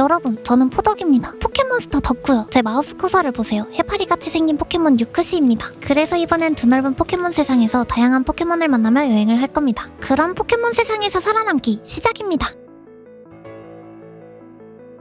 여러분, 저는 포덕입니다. 포켓몬스터 덕구요. 제 마우스 커서를 보세요. 해파리같이 생긴 포켓몬 유크시입니다. 그래서 이번엔 드넓은 포켓몬 세상에서 다양한 포켓몬을 만나며 여행을 할 겁니다. 그럼 포켓몬 세상에서 살아남기 시작입니다.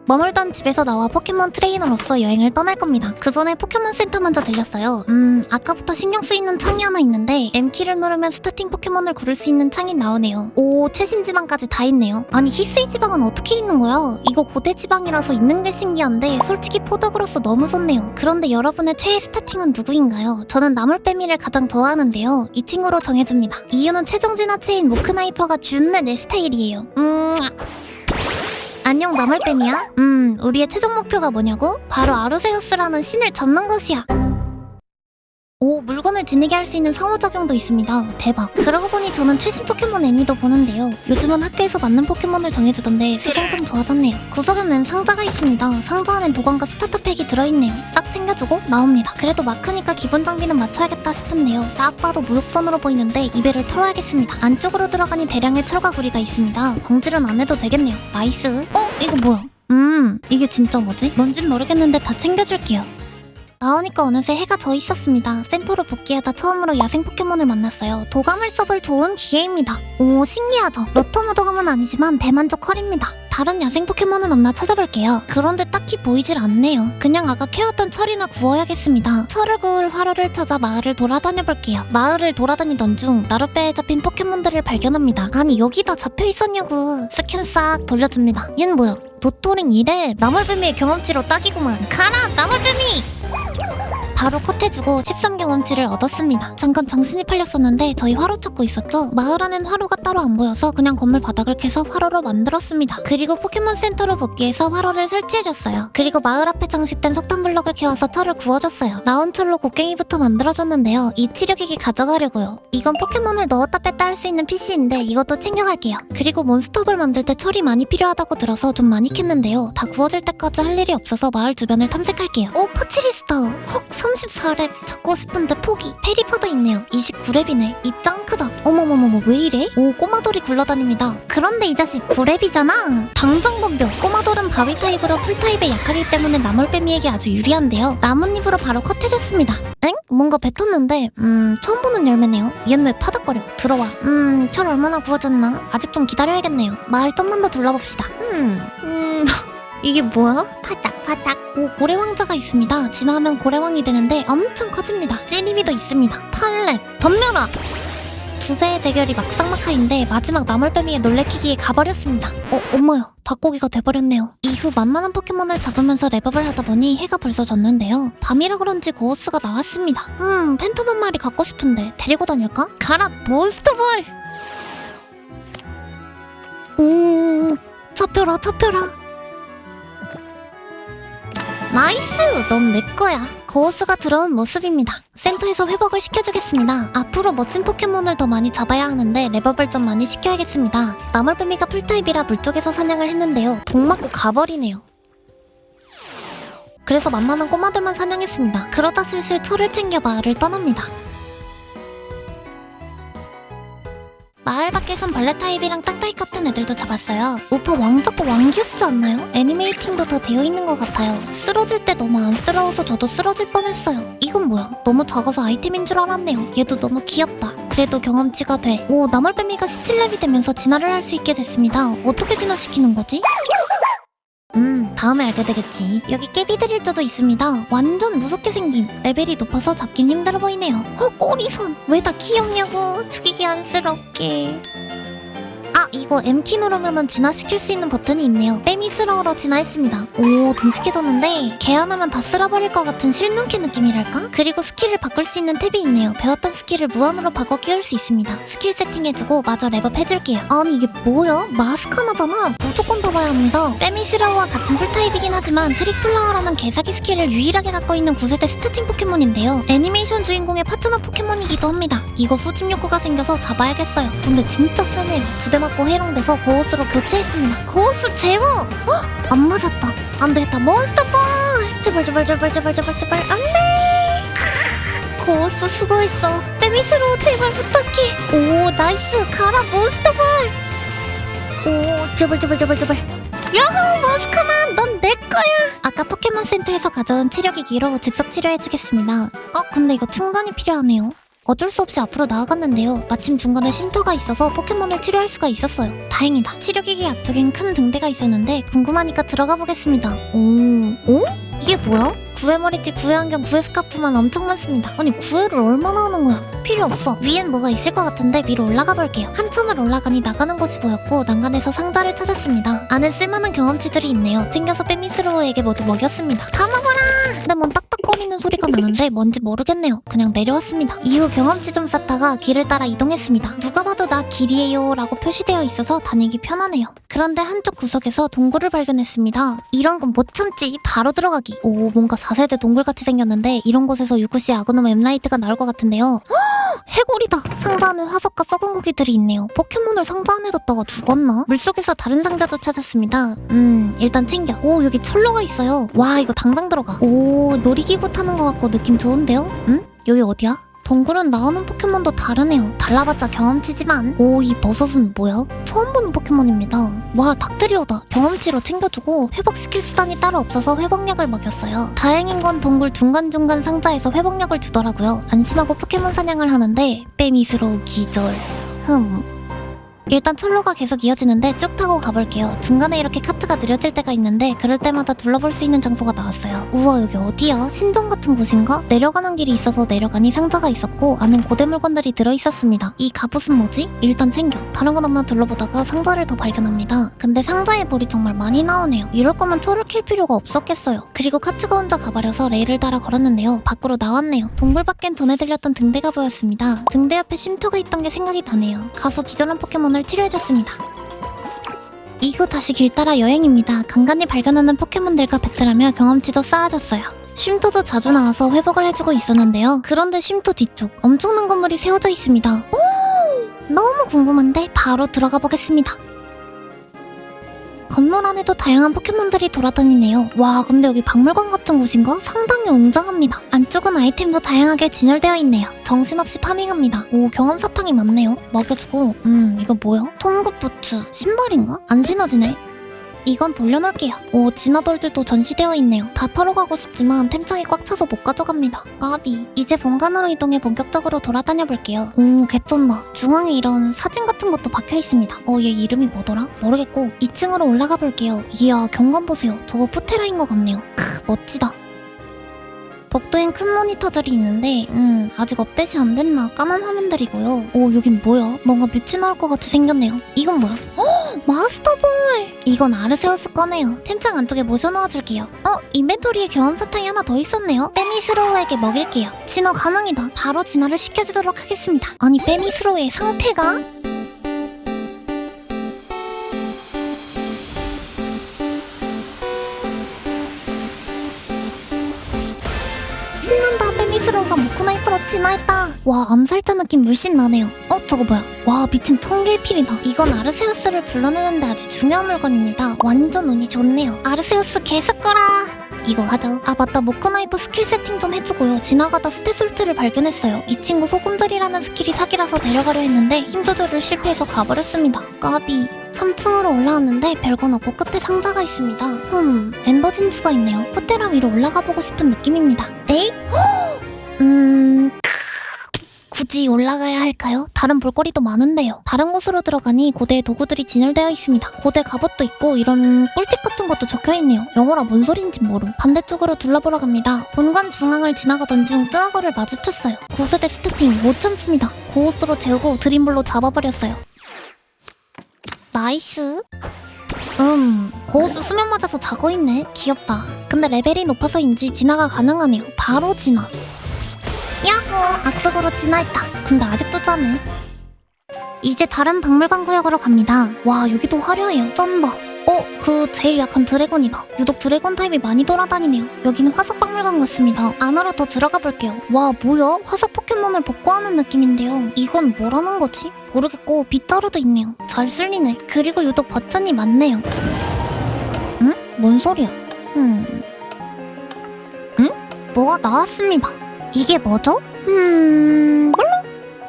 머물던 집에서 나와 포켓몬 트레이너로서 여행을 떠날 겁니다. 그 전에 포켓몬 센터 먼저 들렸어요. 음, 아까부터 신경 쓰이는 창이 하나 있는데 M키를 누르면 스타팅 포켓몬을 고를 수 있는 창이 나오네요. 오, 최신 지방까지 다 있네요. 아니, 히스이 지방은 어떻게 있는 거야? 이거 고대 지방이라서 있는 게 신기한데 솔직히 포덕으로서 너무 좋네요. 그런데 여러분의 최애 스타팅은 누구인가요? 저는 나물빼미를 가장 좋아하는데요. 이 친구로 정해줍니다. 이유는 최종 진화체인 모크나이퍼가 준내 내 스타일이에요. 음, 안녕 나물뱀이야? 음, 우리의 최종 목표가 뭐냐고? 바로 아르세우스라는 신을 잡는 것이야. 오, 물건을 지니게 할 수 있는 상호작용도 있습니다. 대박. 그러고 보니 저는 최신 포켓몬 애니도 보는데요. 요즘은 학교에서 맞는 포켓몬을 정해주던데 세상 좀 좋아졌네요. 구석에는 상자가 있습니다. 상자 안엔 도관과 스타터팩이 들어있네요. 싹 챙겨주고 나옵니다. 그래도 마크니까 기본 장비는 맞춰야겠다 싶은데요. 딱 봐도 무역선으로 보이는데 이배를 털어야겠습니다. 안쪽으로 들어가니 대량의 철과 구리가 있습니다. 광질은 안 해도 되겠네요. 나이스. 어? 이거 뭐야? 음, 이게 진짜 뭐지? 뭔진 모르겠는데 다 챙겨줄게요. 나오니까 어느새 해가 져 있었습니다. 센터로 복귀하다 처음으로 야생 포켓몬을 만났어요. 도감을 써볼 좋은 기회입니다. 오, 신기하죠? 로토무 도감은 아니지만 대만족 컬입니다. 다른 야생 포켓몬은 없나 찾아볼게요. 그런데 딱히 보이질 않네요. 그냥 아까 캐왔던 철이나 구워야겠습니다. 철을 구울 화로를 찾아 마을을 돌아다녀 볼게요. 마을을 돌아다니던 중 나룻배에 잡힌 포켓몬들을 발견합니다. 아니 여기다 잡혀 있었냐고. 스캔 싹 돌려줍니다. 얜 뭐야? 도토링 이래 나물뱀이의 경험치로 딱이구만. 가라 나물뱀이! 바로 컷해주고 13경험치를 얻었습니다. 잠깐 정신이 팔렸었는데 저희 화로 찾고 있었죠? 마을 안엔 화로가 따로 안 보여서 그냥 건물 바닥을 캐서 화로로 만들었습니다. 그리고 포켓몬 센터로 복귀해서 화로를 설치해줬어요. 그리고 마을 앞에 장식된 석탄 블럭을 캐와서 철을 구워줬어요. 나온 철로 곡괭이부터 만들어줬는데요. 이 치료기기 가져가려고요. 이건 포켓몬을 넣었다 뺐다 할 수 있는 PC인데 이것도 챙겨갈게요. 그리고 몬스터볼 만들 때 철이 많이 필요하다고 들어서 좀 많이 캤는데요. 다 구워질 때까지 할 일이 없어서 마을 주변을 탐색할게요. 오, 퍼치리스터! 헉, 34랩 찾고 싶은데 포기. 페리퍼도 있네요. 29랩이네. 입 짱 크다. 어머머머머 왜 이래? 오 꼬마돌이 굴러다닙니다. 그런데 이 자식 9랩이잖아. 당정번벼. 꼬마돌은 바위 타입으로 풀 타입에 약하기 때문에 나물뱀이에게 아주 유리한데요. 나뭇잎으로 바로 컷해줬습니다. 엥? 뭔가 뱉었는데 음 처음 보는 열매네요. 얘는 왜 파닥거려? 들어와. 음 철 얼마나 구워졌나? 아직 좀 기다려야겠네요. 마을 좀만 더 둘러봅시다. 음 음. 이게 뭐야? 파닥 파닥 오 고래왕자가 있습니다. 지나면 고래왕이 되는데 엄청 커집니다. 찌리비도 있습니다. 팔렙 덤벼라! 두세의 대결이 막상막하인데 마지막 나물뱀이의 놀래키기에 가버렸습니다. 어 엄마야 닭고기가 돼버렸네요. 이후 만만한 포켓몬을 잡으면서 랩업을 하다 보니 해가 벌써 졌는데요. 밤이라 그런지 고어스가 나왔습니다. 음 팬텀 한 마리 갖고 싶은데 데리고 다닐까? 가라 몬스터볼 오 잡혀라 잡혀라 나이스! 넌 내 거야. 고어스가 들어온 모습입니다. 센터에서 회복을 시켜주겠습니다. 앞으로 멋진 포켓몬을 더 많이 잡아야 하는데 랩업을 좀 많이 시켜야겠습니다. 나물뱀이가 풀타입이라 물쪽에서 사냥을 했는데요. 동 맞고 가버리네요. 그래서 만만한 꼬마들만 사냥했습니다. 그러다 슬슬 철을 챙겨 마을을 떠납니다. 마을 밖에선 벌레 타입이랑 땅타입 같은 애들도 잡았어요. 우퍼 왕작고 왕귀엽지 않나요? 애니메이팅도 다 되어 있는 것 같아요. 쓰러질 때 너무 안쓰러워서 저도 쓰러질 뻔했어요. 이건 뭐야? 너무 작아서 아이템인 줄 알았네요. 얘도 너무 귀엽다. 그래도 경험치가 돼. 오, 나물뱀이가 17렙이 되면서 진화를 할 수 있게 됐습니다. 어떻게 진화시키는 거지? 음, 다음에 알게 되겠지. 여기 깨비드릴저도 있습니다. 완전 무섭게 생김. 레벨이 높아서 잡긴 힘들어 보이네요. 어, 꼬리선. 왜 다 귀엽냐고. 죽이기 안쓰럽게. 아, 이거 M키 누르면은 진화시킬 수 있는 버튼이 있네요. 빼미스러워로 진화했습니다. 오, 듬직해졌는데 걔 하나면 다 쓸어버릴 것 같은 실눈캐 느낌이랄까? 그리고 스킬을 바꿀 수 있는 탭이 있네요. 배웠던 스킬을 무한으로 바꿔 끼울 수 있습니다. 스킬 세팅해주고 마저 랩업 해줄게요. 아니 이게 뭐야? 마스크 하나잖아. 무조건 잡아야 합니다. 빼미스러워와 같은 풀타입이긴 하지만 트릭플라워라는 개사기 스킬을 유일하게 갖고 있는 9세대 스타팅 포켓몬인데요. 애니메이션 주인공의 파트너 포켓몬이기도 합니다. 이거 수집 욕구가 생겨서 잡아야겠어요. 근데 진짜 세네요. 두 대 맞고 해롱돼서 고호스로 교체했습니다. 고호스 제모! 헉! 안 맞았다. 안 되겠다. 몬스터볼! 제발 제발 제발 제발 제발 제발 안 돼! 고호스 수고했어. 빼미스로 제발 부탁해. 오 나이스 가라 몬스터볼! 오 제발 제발 제발 제발 야호 머스크만 넌 상자에서 가져온 치료기기로 즉석 치료해주겠습니다. 어, 근데 이거 충전이 필요하네요. 어쩔 수 없이 앞으로 나아갔는데요. 마침 중간에 쉼터가 있어서 포켓몬을 치료할 수가 있었어요. 다행이다. 치료기기 앞쪽엔 큰 등대가 있었는데 궁금하니까 들어가 보겠습니다. 오, 오? 이게 뭐야? 구회 머리띠, 구회 안경, 구회 스카프만 엄청 많습니다. 아니 구회를 얼마나 하는 거야? 필요 없어. 위엔 뭐가 있을 것 같은데 위로 올라가 볼게요. 한참을 올라가니 나가는 곳이 보였고 난간에서 상자를 찾았습니다. 안에 쓸만한 경험치들이 있네요. 챙겨서 빼미스로에게 모두 먹였습니다. 다 먹어라! 근데 뭔딱 딱거리는 소리가 나는데 뭔지 모르겠네요. 그냥 내려왔습니다. 이후 경험치 좀 쌓다가 길을 따라 이동했습니다. 누가 봐도 나 길이에요 라고 표시되어 있어서 다니기 편하네요. 그런데 한쪽 구석에서 동굴을 발견했습니다. 이런 건 못 참지. 바로 들어가기. 오, 뭔가 4세대 동굴같이 생겼는데 이런 곳에서 유쿠시 아그놈 엠라이트가 나올 것 같은데요. 해골이다. 상자 안에 화석과 썩은 고기들이 있네요. 포켓몬을 상자 안에 뒀다가 죽었나? 물속에서 다른 상자도 찾았습니다. 음, 일단 챙겨. 오, 여기 철로가 있어요. 와, 이거 당장 들어가. 오, 놀이기구 타는 것 같고 느낌 좋은데요? 응? 여기 어디야? 동굴은 나오는 포켓몬도 다르네요. 달라봤자 경험치지만. 오, 이 버섯은 뭐야? 처음 보는 포켓몬입니다. 와, 닥트리오다. 경험치로 챙겨주고 회복시킬 수단이 따로 없어서 회복약을 먹였어요. 다행인 건 동굴 중간중간 상자에서 회복약을 주더라고요. 안심하고 포켓몬 사냥을 하는데 빼미스로 기절. 흠. 일단 철로가 계속 이어지는데 쭉 타고 가볼게요. 중간에 이렇게 카트가 느려질 때가 있는데 그럴 때마다 둘러볼 수 있는 장소가 나왔어요. 우와 여기 어디야? 신전 같은 곳인가? 내려가는 길이 있어서 내려가니 상자가 있었고 안엔 고대 물건들이 들어있었습니다. 이 갑옷은 뭐지? 일단 챙겨. 다른 건 없나 둘러보다가 상자를 더 발견합니다. 근데 상자에 볼이 정말 많이 나오네요. 이럴 거면 철을 킬 필요가 없었겠어요. 그리고 카트가 혼자 가버려서 레일을 따라 걸었는데요. 밖으로 나왔네요. 동굴 밖엔 전에 들렸던 등대가 보였습니다. 등대 옆에 쉼터가 있던 게 생각이 나네요. 가서 기절한 포켓몬을 치료해줬습니다. 이후 다시 길 따라 여행입니다. 간간히 발견하는 포켓몬들과 배틀하며 경험치도 쌓아줬어요. 쉼터도 자주 나와서 회복을 해주고 있었는데요. 그런데 쉼터 뒤쪽 엄청난 건물이 세워져 있습니다. 오! 너무 궁금한데 바로 들어가 보겠습니다. 건물 안에도 다양한 포켓몬들이 돌아다니네요. 와, 근데 여기 박물관 같은 곳인가? 상당히 웅장합니다. 안쪽은 아이템도 다양하게 진열되어 있네요. 정신없이 파밍합니다. 오, 경험 사탕이 많네요. 먹여주고, 음, 이거 뭐야? 통굽 부츠. 신발인가? 안 신어지네. 이건 돌려놓을게요. 오, 진화돌들도 전시되어 있네요. 다 털어 가고 싶지만 템창이 꽉 차서 못 가져갑니다. 까비. 이제 본관으로 이동해 본격적으로 돌아다녀 볼게요. 오, 개쩐다. 중앙에 이런 사진 같은 것도 박혀 있습니다. 어, 얘 이름이 뭐더라? 모르겠고 2층으로 올라가 볼게요. 이야, 경관 보세요. 저거 푸테라인 것 같네요. 크, 멋지다. 복도엔 큰 모니터들이 있는데 음 아직 업데이트 안 됐나 까만 화면들이고요. 오 여긴 뭐야? 뭔가 뮤츠 나올 것 같이 생겼네요. 이건 뭐야? 어 마스터볼! 이건 아르세우스 거네요. 템창 안쪽에 모셔 넣어줄게요. 어 인벤토리에 경험 사탕이 하나 더 있었네요. 빼미스로우에게 먹일게요. 진화 가능이다. 바로 진화를 시켜주도록 하겠습니다. 아니 빼미스로우의 상태가 신난다 빼미스로우가 모코나이 프로 진화했다. 와 암살자 느낌 물씬 나네요. 어 저거 뭐야? 와 미친 통계필이다. 이건 아르세우스를 불러내는데 아주 중요한 물건입니다. 완전 운이 좋네요. 아르세우스 개스거라 이거 하죠 아 맞다. 모코나이프 스킬 세팅 좀 해주고요. 지나가다 스테솔트를 발견했어요. 이 친구 소금들이라는 스킬이 사기라서 내려가려 했는데 힘 조절을 실패해서 가버렸습니다. 까비 3층으로 올라왔는데 별건 없고 끝에 상자가 있습니다. 흠, 엔더 진주가 있네요. 푸테라 위로 올라가 보고 싶은 느낌입니다. 에이? 허! 음, 크... 굳이 올라가야 할까요? 다른 볼거리도 많은데요. 다른 곳으로 들어가니 고대 도구들이 진열되어 있습니다. 고대 갑옷도 있고 이런 꿀팁 같은 것도 적혀 있네요. 영어라 뭔 소리인지 모름. 반대쪽으로 둘러보러 갑니다. 본관 중앙을 지나가던 중 뜨아거를 마주쳤어요. 9세대 스태팅 못 참습니다. 고호스로 재우고 드림볼로 잡아버렸어요. 나이스. 음, 고수 수면 맞아서 자고 있네. 귀엽다. 근데 레벨이 높아서인지 진화가 가능하네요. 바로 진화. 야호! 악덕으로 진화했다. 근데 아직도 짜네. 이제 다른 박물관 구역으로 갑니다. 와, 여기도 화려해요. 쩐다. 어, 그 제일 약한 드래곤이다. 유독 드래곤 타입이 많이 돌아다니네요. 여기는 화석 박물관 같습니다. 안으로 더 들어가 볼게요. 와, 뭐야? 화석 포켓몬을 복구하는 느낌인데요. 이건 뭐라는 거지? 모르겠고 빗자루도 있네요. 잘 쓸리네. 그리고 유독 버튼이 많네요. 응? 뭔 소리야? 음. 응? 뭐가 나왔습니다. 이게 뭐죠? 음, 몰라.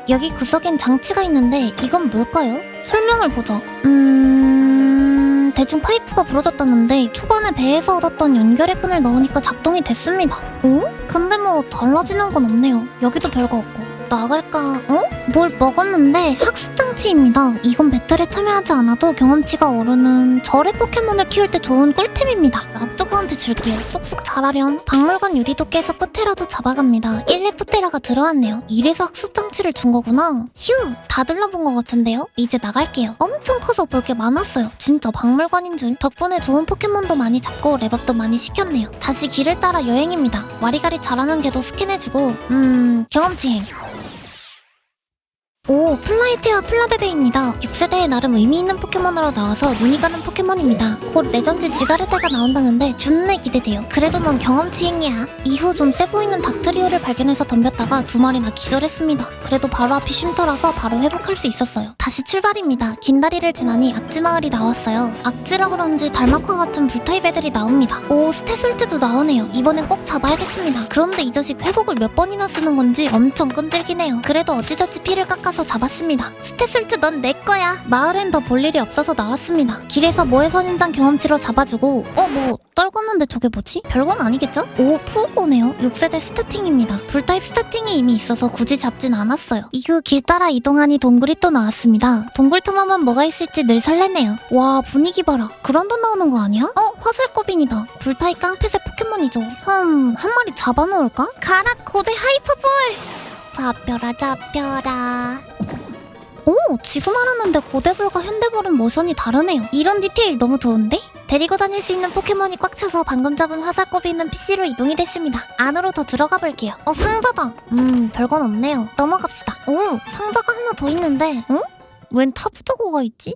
여기 구석엔 장치가 있는데 이건 뭘까요? 설명을 보자. 음, 대충 파이프가 부러졌다는데 초반에 배에서 얻었던 연결의 끈을 넣으니까 작동이 됐습니다. 어? 근데 뭐 달라지는 건 없네요. 여기도 별거 없고. 나갈까? 어? 뭘 먹었는데 학습 장치입니다. 이건 배틀에 참여하지 않아도 경험치가 오르는 절의 포켓몬을 키울 때 좋은 꿀템입니다. 악두구한테 줄게요. 쑥쑥 자라렴. 박물관 유리도 깨서 끝에라도 잡아갑니다. 1레프테라가 들어왔네요. 이래서 학습 장치를 준 거구나. 휴! 다 둘러본 것 같은데요? 이제 나갈게요. 엄청 커서 볼 게 많았어요. 진짜 박물관인 줄. 덕분에 좋은 포켓몬도 많이 잡고 랩업도 많이 시켰네요. 다시 길을 따라 여행입니다. 와리가리 자라는 개도 스캔해주고 음... 경험치 행. 오, 플라이테와 플라베베입니다. 6세대에 나름 의미 있는 포켓몬으로 나와서 눈이 가는 포켓몬입니다. 곧 레전드 지가르데가 나온다는데 준내 기대돼요. 그래도 넌 경험치행이야. 이후 좀 세 보이는 닥트리오를 발견해서 덤볐다가 두 마리나 기절했습니다. 그래도 바로 앞이 쉼터라서 바로 회복할 수 있었어요. 다시 출발입니다. 긴 다리를 지나니 악지마을이 나왔어요. 악지라 그런지 달막화 같은 불타입 애들이 나옵니다. 오, 스테솔트도 나오네요. 이번엔 꼭 잡아야겠습니다. 그런데 이 자식 회복을 몇 번이나 쓰는 건지 엄청 끈질기네요. 그래도 어찌저찌 피를 깎아서 잡았습니다. 스테솔트 넌 내 거야. 마을엔 더 볼 일이 없어서 나왔습니다. 길에서 모해 선인장 경험치로 잡아주고 어 뭐 떨궜는데 저게 뭐지? 별건 아니겠죠? 오 푸우고네요. 6세대 스타팅입니다. 불타입 스타팅이 이미 있어서 굳이 잡진 않았어요. 이후 길 따라 이동하니 동굴이 또 나왔습니다. 동굴 탐험은 뭐가 있을지 늘 설레네요. 와 분위기 봐라. 그런 돈 나오는 거 아니야? 어 화살꼬빈이다. 불타입 깡패새 포켓몬이죠. 흠 한 마리 잡아놓을까? 가라 고대 하이퍼볼. 잡혀라 잡혀라 오! 지금 알았는데 고대볼과 현대볼은 모션이 다르네요 이런 디테일 너무 좋은데? 데리고 다닐 수 있는 포켓몬이 꽉 차서 방금 잡은 화살꼽이 있는 PC로 이동이 됐습니다 안으로 더 들어가 볼게요 어 상자다 음 별건 없네요 넘어갑시다 오 상자가 하나 더 있는데 응? 웬 타프타고가 있지?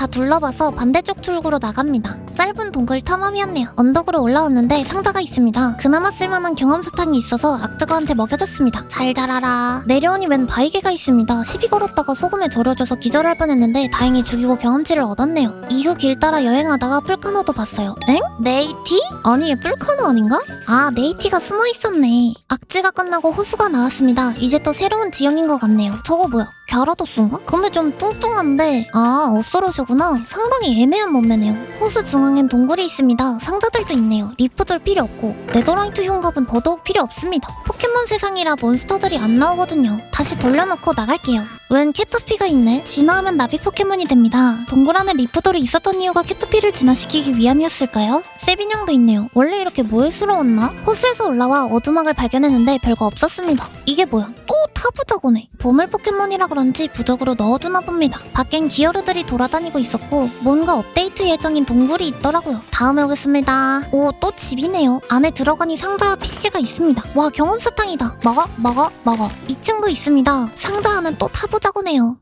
다 둘러봐서 반대쪽 출구로 나갑니다. 짧은 동굴 탐험이었네요. 언덕으로 올라왔는데 상자가 있습니다. 그나마 쓸만한 경험 사탕이 있어서 악드가한테 먹여줬습니다. 잘 자라라. 내려오니 웬 바이게가 있습니다. 시비 걸었다가 소금에 절여져서 기절할 뻔했는데 다행히 죽이고 경험치를 얻었네요. 이후 길 따라 여행하다가 풀카노도 봤어요. 엥? 네이티? 아니 얘 풀카노 아닌가? 아 네이티가 숨어 있었네. 악지가 끝나고 호수가 나왔습니다. 이제 또 새로운 지형인 것 같네요. 저거 뭐야? 갸라도스인가? 근데 좀 뚱뚱한데? 아 어스러시구나. 상당히 애매한 몸매네요. 호수 중앙엔 동굴이 있습니다. 상자들도 있네요. 리프들 필요 없고. 네더라이트 흉갑은 더더욱 필요 없습니다. 포켓몬 세상이라 몬스터들이 안 나오거든요. 다시 돌려놓고 나갈게요. 웬 캐터피가 있네? 진화하면 나비 포켓몬이 됩니다. 동굴 안에 리프돌이 있었던 이유가 캐터피를 진화시키기 위함이었을까요? 세빈형도 있네요. 원래 이렇게 모해스러웠나? 호수에서 올라와 어두막을 발견했는데 별거 없었습니다. 이게 뭐야? 또 타부저고네 보물 포켓몬이라 그런지 부적으로 넣어두나 봅니다. 밖엔 기어르들이 돌아다니고 있었고 뭔가 업데이트 예정인 동굴이 있더라고요. 다음에 오겠습니다. 오 또 집이네요. 안에 들어가니 상자와 PC가 있습니다. 와 경험 사탕이다. 먹어 먹어 먹어. 2층도 있습니다. 상자 안은 또 타보자고네요.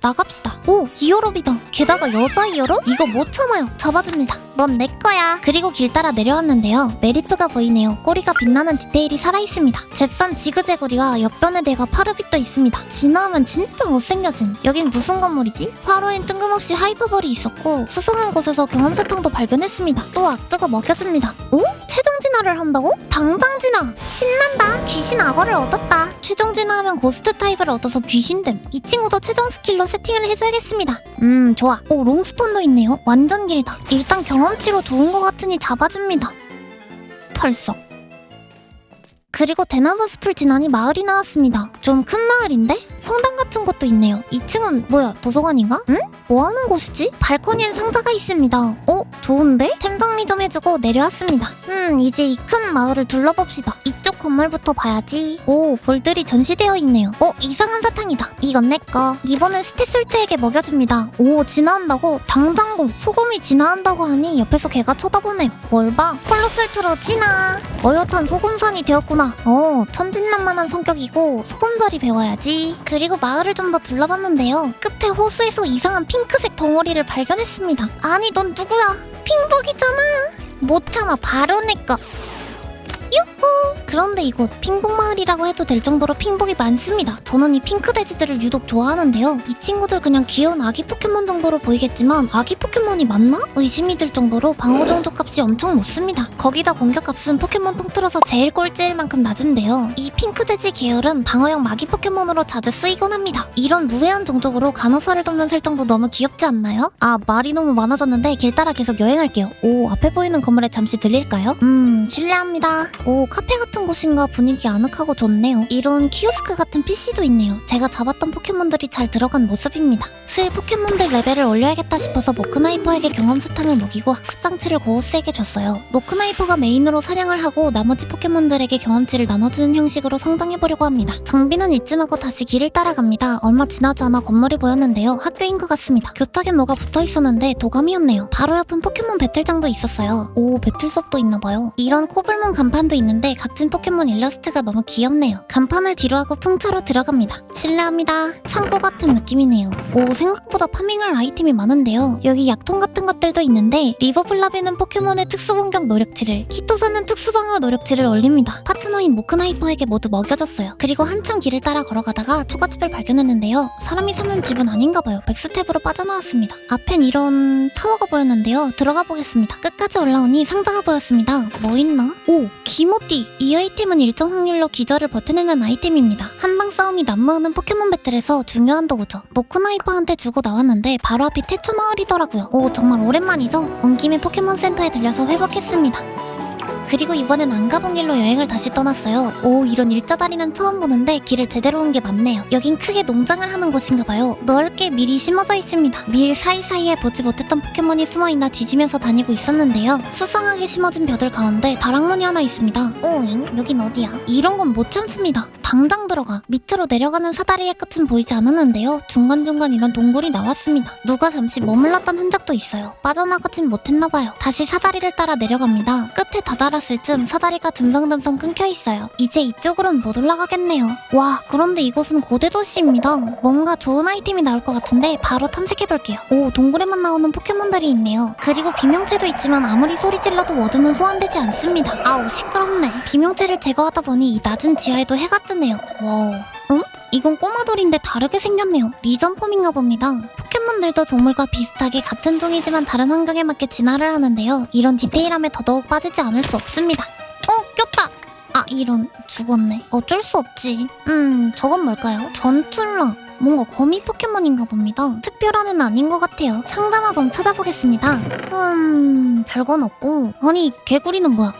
나갑시다. 오, 이어롭이다. 게다가 여자 이어롭? 이거 못 참아요. 잡아줍니다. 넌 내 거야. 그리고 길 따라 내려왔는데요. 메리프가 보이네요. 꼬리가 빛나는 디테일이 살아있습니다. 잽산 지그재구리와 옆변에 대가 파르빗도 있습니다. 지나면 진짜 못생겨짐. 여긴 무슨 건물이지? 화로엔 뜬금없이 하이퍼볼이 있었고 수상한 곳에서 경험사탕도 발견했습니다. 또 악드가 먹여줍니다. 오? 최종 진화를 한다고? 당장 진화! 신 난다! 귀신 악어를 얻었다! 최종 진화하면 고스트 타입을 얻어서 귀신됨. 이 친구도 최종 스킬로 세팅을 해줘야겠습니다. 음, 좋아. 오, 롱스폰도 있네요. 완전 길다. 일단 경험치로 좋은 것 같으니 잡아줍니다. 털썩. 그리고 대나무 숲을 지나니 마을이 나왔습니다. 좀 큰 마을인데? 성당 같은 것도 있네요. 2층은 뭐야, 도서관인가? 응? 뭐 하는 곳이지? 발코니엔 상자가 있습니다. 어? 좋은데? 템 정리 좀 해주고 내려왔습니다. 음, 이제 이 큰 마을을 둘러봅시다. 이쪽 건물부터 봐야지. 오, 볼들이 전시되어 있네요. 어, 이상한 사탕이다. 이건 내 거. 이번엔 스티솔트에게 먹여줍니다. 오, 진화한다고? 당장고. 소금이 진화한다고 하니 옆에서 걔가 쳐다보네요. 뭘 봐? 콜로슬트로 진화. 어엿한 소금산이 되었구나. 어, 천진난만한 성격이고 소금자리 배워야지. 그리고 마을을 좀 더 둘러봤는데요. 끝에 호수에서 이상한 핑크색 덩어리를 발견했습니다. 아니, 넌 누구야? 핑복이잖아. 못 참아, 바로 내 거. 그런데 이곳 핑복마을이라고 해도 될 정도로 핑복이 많습니다. 저는 이 핑크 돼지들을 유독 좋아하는데요. 이 친구들 그냥 귀여운 아기 포켓몬 정도로 보이겠지만 아기 포켓몬이 맞나? 의심이 들 정도로 방어 정조 값이 엄청 높습니다. 거기다 공격 값은 포켓몬 통틀어서 제일 꼴찌일 만큼 낮은데요. 이 핑크 돼지 계열은 방어형 마기 포켓몬으로 자주 쓰이곤 합니다. 이런 무해한 종족으로 간호사를 돕는 설정도 너무 귀엽지 않나요? 아 말이 너무 많아졌는데 길 따라 계속 여행할게요. 오 앞에 보이는 건물에 잠시 들릴까요? 음 실례합니다. 오 카페 같은 곳인가 분위기 아늑하고 좋네요. 이런 키오스크 같은 PC도 있네요. 제가 잡았던 포켓몬들이 잘 들어간 모습입니다. 슬 포켓몬들 레벨을 올려야겠다 싶어서 모크나이퍼에게 경험 사탕을 먹이고 학습 장치를 고우스에게 줬어요. 모크나이퍼가 메인으로 사냥을 하고 나머지 포켓몬들에게 경험치를 나눠주는 형식으로 성장해보려고 합니다. 장비는 이쯤 하고 다시 길을 따라갑니다. 얼마 지나지 않아 건물이 보였는데요. 학교인 것 같습니다. 교탁에 뭐가 붙어 있었는데 도감이었네요. 바로 옆은 포켓몬 배틀장도 있었어요. 오 배틀 수업도 있나봐요. 이런 코블몬 간판도 있는데 각진 포켓몬 일러스트가 너무 귀엽네요. 간판을 뒤로 하고 풍차로 들어갑니다. 실례합니다. 창고 같은 느낌이네요. 오 생각보다 파밍할 아이템이 많은데요. 여기 약통 같은 것들도 있는데 리버블라비는 포켓몬의 특수 공격 노력치를, 히토사는 특수 방어 노력치를 올립니다. 파트너인 모크나이퍼에게 모두 먹여줬어요. 그리고 한참 길을 따라 걸어가다가 초가집을 발견했는데요. 사람이 사는 집은 아닌가 봐요. 백스텝으로 빠져나왔습니다. 앞엔 이런 타워가 보였는데요. 들어가 보겠습니다. 끝까지 올라오니 상자가 보였습니다. 뭐 있나? 오, 기모띠! 이 아이템은 일정 확률로 기절을 버텨내는 아이템입니다. 한방 싸움이 난무하는 포켓몬 배틀에서 중요한 도구죠. 모크나이퍼한테 주고 나왔는데 바로 앞이 태초 마을이더라고요. 오, 정말 오랜만이죠? 온 김에 포켓몬 센터에 들려서 회복했습니다. 그리고 이번엔 안 가본 길로 여행을 다시 떠났어요. 오, 이런 일자다리는 처음 보는데 길을 제대로 온 게 맞네요. 여긴 크게 농장을 하는 곳인가 봐요. 넓게 밀이 심어져 있습니다. 밀 사이사이에 보지 못했던 포켓몬이 숨어있나 뒤지면서 다니고 있었는데요. 수상하게 심어진 벼들 가운데 다락문이 하나 있습니다. 오잉, 여긴 어디야? 이런 건 못 참습니다. 당장 들어가. 밑으로 내려가는 사다리의 끝은 보이지 않았는데요. 중간중간 이런 동굴이 나왔습니다. 누가 잠시 머물렀던 흔적도 있어요. 빠져나가진 못했나봐요. 다시 사다리를 따라 내려갑니다. 끝에 다다 랐을 쯤 사다리가 듬성듬성 끊겨 있어요. 이제 이쪽으론 못 올라가겠네요. 와, 그런데 이곳은 고대 도시입니다. 뭔가 좋은 아이템이 나올 것 같은데 바로 탐색해볼게요. 오, 동굴에만 나오는 포켓몬들이 있네요. 그리고 비명체도 있지만 아무리 소리 질러도 워드는 소환되지 않습니다. 아우, 시끄럽네. 비명체를 제거하다 보니 이 낮은 지하에도 해가 뜨네요. 와우. 응? 이건 꼬마돌인데 다르게 생겼네요. 리전 폼인가 봅니다. 포켓몬들도 동물과 비슷하게 같은 종이지만 다른 환경에 맞게 진화를 하는데요. 이런 디테일함에 더더욱 빠지지 않을 수 없습니다. 어, 꼈다! 아, 이런, 죽었네. 어쩔 수 없지. 음, 저건 뭘까요? 전툴러. 뭔가 거미 포켓몬인가 봅니다. 특별한 애는 아닌 것 같아요. 상자나 좀 찾아보겠습니다. 음, 별건 없고. 아니, 개구리는 뭐야?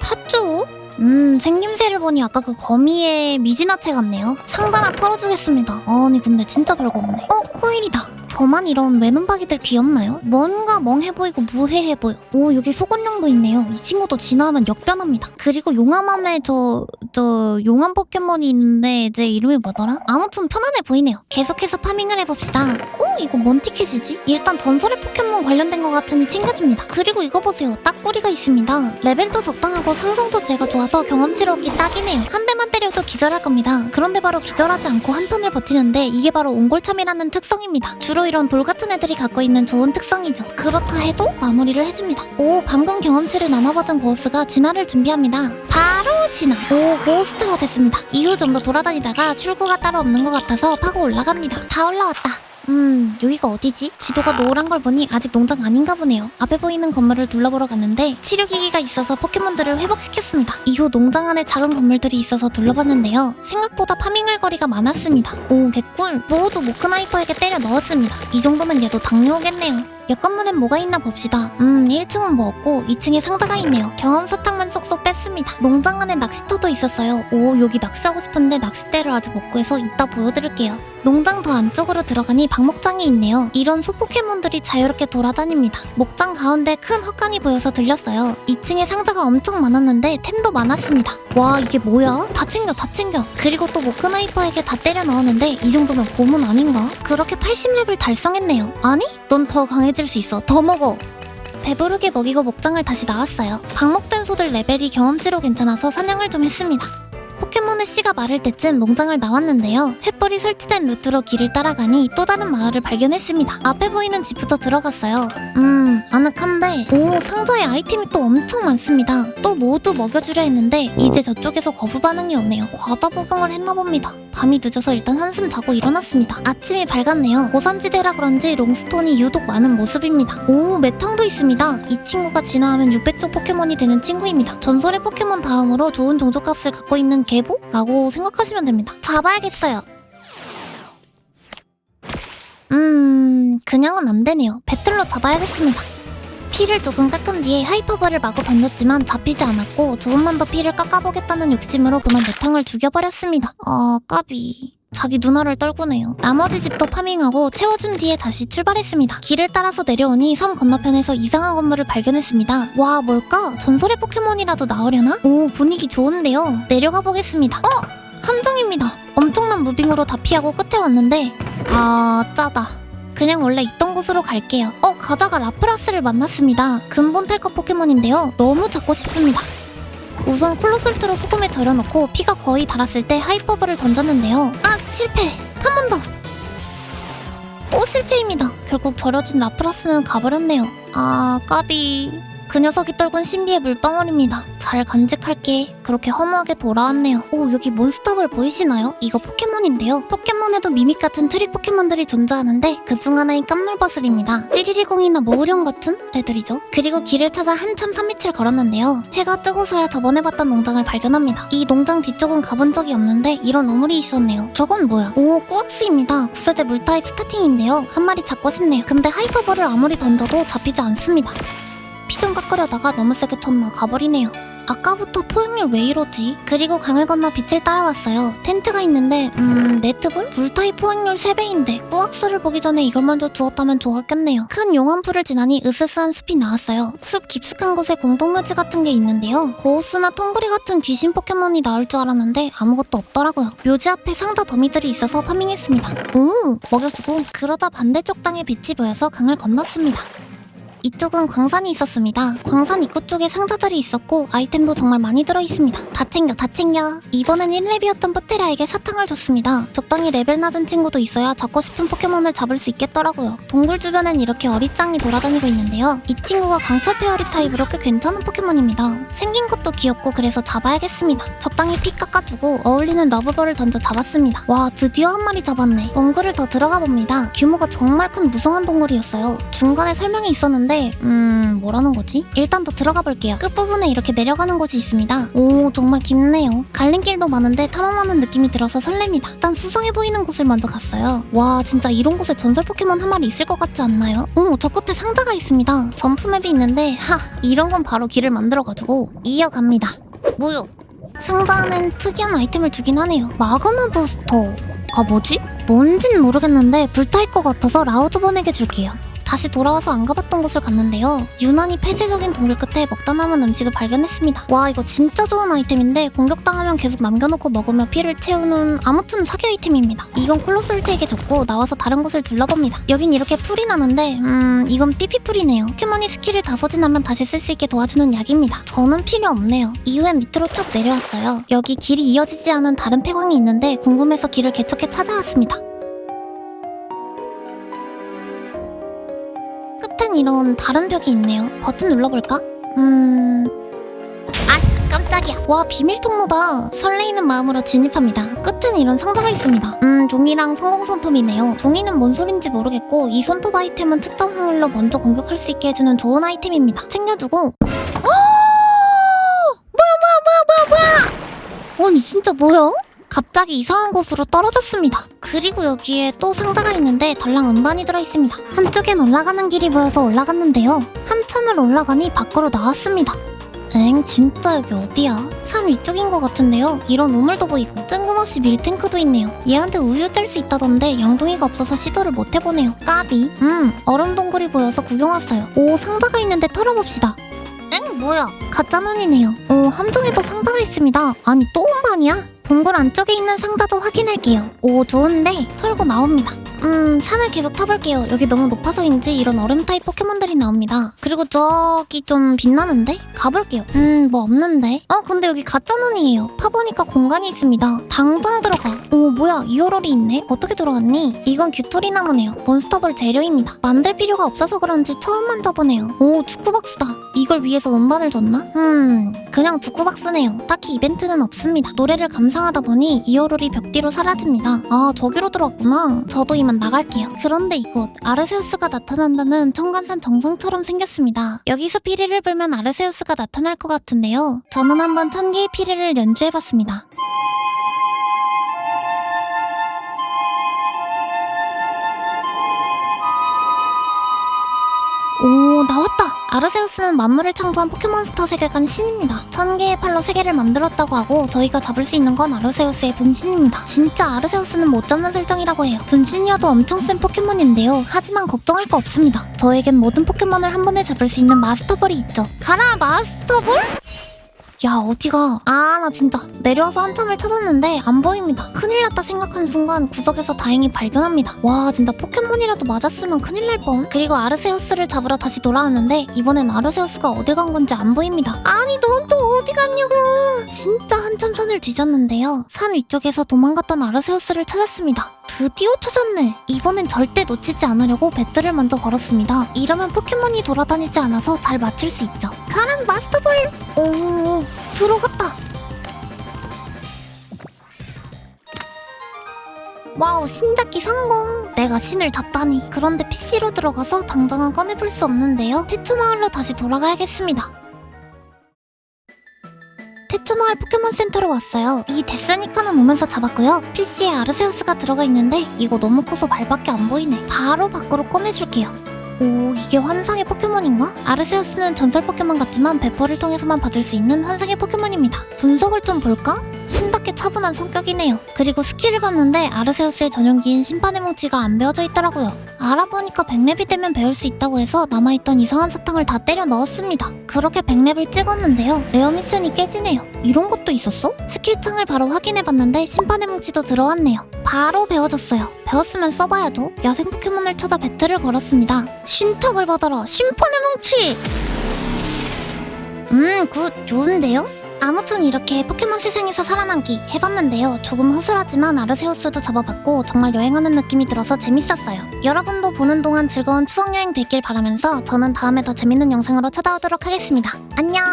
팥주? 음, 생김새를 보니 아까 그 거미의 미지나체 같네요. 상자나 털어주겠습니다. 아니, 근데 진짜 별거 없네. 어, 코일이다. 저만 이런 외눈박이들 귀엽나요? 뭔가 멍해 보이고 무해해 보여. 오, 여기 속옷룡도 있네요. 이 친구도 진화하면 역변합니다. 그리고 용암함에 저, 저, 용암 포켓몬이 있는데 이제 이름이 뭐더라? 아무튼 편안해 보이네요. 계속해서 파밍을 해봅시다. 오, 이거 뭔 티켓이지? 일단 전설의 포켓몬 관련된 것 같으니 챙겨줍니다. 그리고 이거 보세요. 딱꼬리가 있습니다. 레벨도 적당하고 상성도 제가 좋아서 경험치를 얻기 딱이네요. 한 대만 때려도 기절할 겁니다. 그런데 바로 기절하지 않고 한 턴을 버티는데 이게 바로 옹골참이라는 특성입니다. 주로 이런 돌 같은 애들이 갖고 있는 좋은 특성이죠. 그렇다 해도 마무리를 해줍니다. 오, 방금 경험치를 나눠받은 고스가 진화를 준비합니다. 바로 진화. 오, 고스트가 됐습니다. 이후 좀 더 돌아다니다가 출구가 따로 없는 것 같아서 파고 올라갑니다. 다 올라왔다. 음, 여기가 어디지? 지도가 노란 걸 보니 아직 농장 아닌가 보네요. 앞에 보이는 건물을 둘러보러 갔는데 치료기기가 있어서 포켓몬들을 회복시켰습니다. 이후 농장 안에 작은 건물들이 있어서 둘러봤는데요. 생각보다 파밍할 거리가 많았습니다. 오, 개꿀. 모두 모크나이퍼에게 때려 넣었습니다. 이 정도면 얘도 당뇨 오겠네요. 옆 건물엔 뭐가 있나 봅시다. 음, 1층은 뭐 없고 2층에 상자가 있네요. 경험 사탕만 쏙쏙 뺐습니다. 농장 안에 낚시터도 있었어요. 오, 여기 낚시하고 싶은데 낚싯대를 아직 못 구해서 이따 보여드릴게요. 농장 더 안쪽으로 들어가니 방목장이 있네요. 이런 소포켓몬들이 자유롭게 돌아다닙니다. 목장 가운데 큰 헛간이 보여서 들렸어요. 2층에 상자가 엄청 많았는데 템도 많았습니다. 와 이게 뭐야? 다 챙겨 다 챙겨. 그리고 또 모크나이퍼에게 다 때려 넣었는데 이 정도면 고문 아닌가? 그렇게 80렙을 달성했네요. 아니? 넌 더 강해 질 수 있어. 더 먹어. 배부르게 먹이고 목장을 다시 나왔어요. 방목된 소들 레벨이 경험치로 괜찮아서 사냥을 좀 했습니다. 포켓몬의 씨가 마를 때쯤 농장을 나왔는데요. 횃불이 설치된 루트로 길을 따라가니 또 다른 마을을 발견했습니다. 앞에 보이는 집부터 들어갔어요. 음, 아늑한데 오 상자에 아이템이 또 엄청 많습니다. 또 모두 먹여주려 했는데 이제 저쪽에서 거부 반응이 오네요. 과다 복용을 했나 봅니다. 밤이 늦어서 일단 한숨 자고 일어났습니다. 아침이 밝았네요. 고산지대라 그런지 롱스톤이 유독 많은 모습입니다. 오 메탕도 있습니다. 이 친구가 진화하면 600조 포켓몬이 되는 친구입니다. 전설의 포켓몬 다음으로 좋은 종족값을 갖고 있는 개보라고 생각하시면 됩니다. 잡아야겠어요. 음, 그냥은 안 되네요. 배틀로 잡아야겠습니다. 피를 조금 깎은 뒤에 하이퍼볼을 마구 던졌지만 잡히지 않았고 조금만 더 피를 깎아보겠다는 욕심으로 그만 메탕을 죽여버렸습니다. 아, 까비. 자기 누나를 떨구네요. 나머지 집도 파밍하고 채워준 뒤에 다시 출발했습니다. 길을 따라서 내려오니 섬 건너편에서 이상한 건물을 발견했습니다. 와, 뭘까? 전설의 포켓몬이라도 나오려나? 오, 분위기 좋은데요. 내려가 보겠습니다. 어! 함정입니다. 엄청난 무빙으로 다 피하고 끝에 왔는데 아 짜다. 그냥 원래 있던 곳으로 갈게요. 어 가다가 라프라스를 만났습니다. 근본 탈것 포켓몬인데요. 너무 잡고 싶습니다. 우선 콜로솔트로 소금에 절여놓고 피가 거의 달았을 때 하이퍼블을 던졌는데요. 아 실패. 한 번 더. 또 실패입니다. 결국 절여진 라프라스는 가버렸네요. 아 까비. 그 녀석이 떨군 신비의 물방울입니다. 잘 간직할게. 그렇게 허무하게 돌아왔네요. 오, 여기 몬스터볼 보이시나요? 이거 포켓몬인데요. 포켓몬에도 미믹 같은 트릭 포켓몬들이 존재하는데 그중 하나인 깜놀버슬입니다. 찌리리공이나 모으룡 같은 애들이죠. 그리고 길을 찾아 한참 산밑을 걸었는데요. 해가 뜨고서야 저번에 봤던 농장을 발견합니다. 이 농장 뒤쪽은 가본 적이 없는데 이런 우물이 있었네요. 저건 뭐야? 오, 꾸악스입니다. 9세대 물타입 스타팅인데요. 한 마리 잡고 싶네요. 근데 하이퍼볼을 아무리 던져도 잡히지 않습니다. 피 좀 깎으려다가 너무 세게 쳤나 가버리네요. 아까부터 포획률 왜 이러지? 그리고 강을 건너 빛을 따라왔어요. 텐트가 있는데 음 네트볼? 불타입 포획률 3배인데 꾸악수를 보기 전에 이걸 먼저 주었다면 좋았겠네요. 큰 용암풀을 지나니 으스스한 숲이 나왔어요. 숲 깊숙한 곳에 공동묘지 같은 게 있는데요. 고우스나 텅구리 같은 귀신 포켓몬이 나올 줄 알았는데 아무것도 없더라고요. 묘지 앞에 상자 더미들이 있어서 파밍했습니다. 오 먹여주고 그러다 반대쪽 땅에 빛이 보여서 강을 건넜습니다. 이쪽은 광산이 있었습니다. 광산 입구 쪽에 상자들이 있었고 아이템도 정말 많이 들어있습니다. 다 챙겨 다 챙겨. 이번엔 1렙이었던 뿌테라에게 사탕을 줬습니다. 적당히 레벨 낮은 친구도 있어야 잡고 싶은 포켓몬을 잡을 수 있겠더라고요. 동굴 주변엔 이렇게 어리짱이 돌아다니고 있는데요. 이 친구가 강철 페어리 타입으로 꽤 괜찮은 포켓몬입니다. 생긴 것도 귀엽고 그래서 잡아야겠습니다. 적당히 피 깎아주고 어울리는 러브볼을 던져 잡았습니다. 와 드디어 한 마리 잡았네. 동굴을 더 들어가 봅니다. 규모가 정말 큰 무성한 동굴이었어요. 중간에 설명이 있었는데 음 뭐라는 거지? 일단 더 들어가 볼게요. 끝부분에 이렇게 내려가는 곳이 있습니다. 오 정말 깊네요. 갈림길도 많은데 탐험하는 느낌이 들어서 설렙니다. 일단 수상해 보이는 곳을 먼저 갔어요. 와 진짜 이런 곳에 전설 포켓몬 한 마리 있을 것 같지 않나요? 오 저 끝에 상자가 있습니다. 점프맵이 있는데 하 이런 건 바로 길을 만들어가지고 이어갑니다. 뭐요? 상자 안엔 특이한 아이템을 주긴 하네요. 마그마 부스터가 뭐지? 뭔진 모르겠는데 불타일 것 같아서 라우드본에게 줄게요. 다시 돌아와서 안 가봤던 곳을 갔는데요. 유난히 폐쇄적인 동굴 끝에 먹다 남은 음식을 발견했습니다. 와 이거 진짜 좋은 아이템인데 공격당하면 계속 남겨놓고 먹으며 피를 채우는 아무튼 사기 아이템입니다. 이건 콜로솔트에게 줬고 나와서 다른 곳을 둘러봅니다. 여긴 이렇게 풀이 나는데 음 이건 삐삐풀이네요. 포켓몬이 스킬을 다 소진하면 다시 쓸 수 있게 도와주는 약입니다. 저는 필요 없네요. 이후엔 밑으로 쭉 내려왔어요. 여기 길이 이어지지 않은 다른 폐광이 있는데 궁금해서 길을 개척해 찾아왔습니다. 끝엔 이런 다른 벽이 있네요. 버튼 눌러볼까? 음... 아씨 깜짝이야. 와 비밀 통로다. 설레이는 마음으로 진입합니다. 끝엔 이런 상자가 있습니다. 음 종이랑 성공 손톱이네요. 종이는 뭔 소린지 모르겠고 이 손톱 아이템은 특정 확률로 먼저 공격할 수 있게 해주는 좋은 아이템입니다. 챙겨주고 어! 뭐야 뭐야 뭐야 뭐야 뭐야 아니 진짜 뭐야? 갑자기 이상한 곳으로 떨어졌습니다. 그리고 여기에 또 상자가 있는데 달랑 음반이 들어있습니다. 한쪽엔 올라가는 길이 보여서 올라갔는데요. 한참을 올라가니 밖으로 나왔습니다. 엥 진짜 여기 어디야? 산 위쪽인 것 같은데요. 이런 우물도 보이고 뜬금없이 밀탱크도 있네요. 얘한테 우유 뗄수 있다던데 영동이가 없어서 시도를 못 해보네요. 까비. 음 얼음 동굴이 보여서 구경 왔어요. 오 상자가 있는데 털어봅시다. 엥 뭐야? 가짜 눈이네요. 오 함정에도 상자가 있습니다. 아니 또 음반이야? 동굴 안쪽에 있는 상자도 확인할게요. 오 좋은데 털고 나옵니다. 음, 산을 계속 타볼게요. 여기 너무 높아서인지 이런 얼음 타입 포켓몬들이 나옵니다. 그리고 저기 좀 빛나는데? 가볼게요. 음, 뭐 없는데? 어, 근데 여기 가짜 눈이에요. 파보니까 공간이 있습니다. 당장 들어가. 오, 뭐야, 이어롤이 있네? 어떻게 들어갔니? 이건 규토리 나무네요. 몬스터볼 재료입니다. 만들 필요가 없어서 그런지 처음 만져보네요. 오, 축구박스다. 이걸 위해서 음반을 줬나? 음, 그냥 축구박스네요. 딱히 이벤트는 없습니다. 노래를 감상하다 보니 이어롤이 벽 뒤로 사라집니다. 아, 저기로 들어왔구나. 저도 이만 나갈게요. 그런데 이곳 아르세우스가 나타난다는 청간산 정상처럼 생겼습니다. 여기서 피리를 불면 아르세우스가 나타날 것 같은데요. 저는 한번 천 개의 피리를 연주해봤습니다. 오 나왔다 아르세우스는 만물을 창조한 포켓몬스터 세계관 신입니다. 천 개의 팔로 세계를 만들었다고 하고 저희가 잡을 수 있는 건 아르세우스의 분신입니다. 진짜 아르세우스는 못 잡는 설정이라고 해요. 분신이어도 엄청 센 포켓몬인데요. 하지만 걱정할 거 없습니다. 저에겐 모든 포켓몬을 한 번에 잡을 수 있는 마스터볼이 있죠. 가라 마스터볼? 야 어디가? 아 나 진짜 내려와서 한참을 찾았는데 안 보입니다. 큰일 났다 생각한 순간 구석에서 다행히 발견합니다. 와 진짜 포켓몬이라도 맞았으면 큰일 날뻔. 그리고 아르세우스를 잡으러 다시 돌아왔는데 이번엔 아르세우스가 어딜 간 건지 안 보입니다. 아니 넌 또 어디 갔냐고. 진짜 한참 산을 뒤졌는데요. 산 위쪽에서 도망갔던 아르세우스를 찾았습니다 드디어 찾았네. 이번엔 절대 놓치지 않으려고 배틀을 먼저 걸었습니다. 이러면 포켓몬이 돌아다니지 않아서 잘 맞출 수 있죠. 가란 마스터볼! 오 들어갔다. 와우 신잡기 성공. 내가 신을 잡다니. 그런데 PC로 들어가서 당장은 꺼내볼 수 없는데요. 태초 마을로 다시 돌아가야겠습니다 태초마을 포켓몬센터로 왔어요. 이 데스니카는 오면서 잡았고요. PC에 아르세우스가 들어가 있는데 이거 너무 커서 발밖에 안 보이네. 바로 밖으로 꺼내줄게요. 오 이게 환상의 포켓몬인가? 아르세우스는 전설 포켓몬 같지만 배포를 통해서만 받을 수 있는 환상의 포켓몬입니다. 분석을 좀 볼까? 신답 게 차분한 성격이네요. 그리고 스킬을 봤는데 아르세우스의 전용기인 심판의 뭉치가 안 배워져 있더라고요. 알아보니까 100렙이 되면 배울 수 있다고 해서 남아있던 이상한 사탕을 다 때려 넣었습니다. 그렇게 100렙을 찍었는데요. 레어 미션이 깨지네요. 이런 것도 있었어? 스킬창을 바로 확인해봤는데 심판의 뭉치도 들어왔네요. 바로 배워졌어요. 배웠으면 써봐야죠. 야생 포켓몬을 찾아 배틀을 걸었습니다. 신탁을 받아라. 심판의 뭉치 음, 굿, 좋은데요? 아무튼 이렇게 포켓몬 세상에서 살아남기 해봤는데요. 조금 허술하지만 아르세우스도 잡아봤고 정말 여행하는 느낌이 들어서 재밌었어요. 여러분도 보는 동안 즐거운 추억여행 되길 바라면서 저는 다음에 더 재밌는 영상으로 찾아오도록 하겠습니다. 안녕!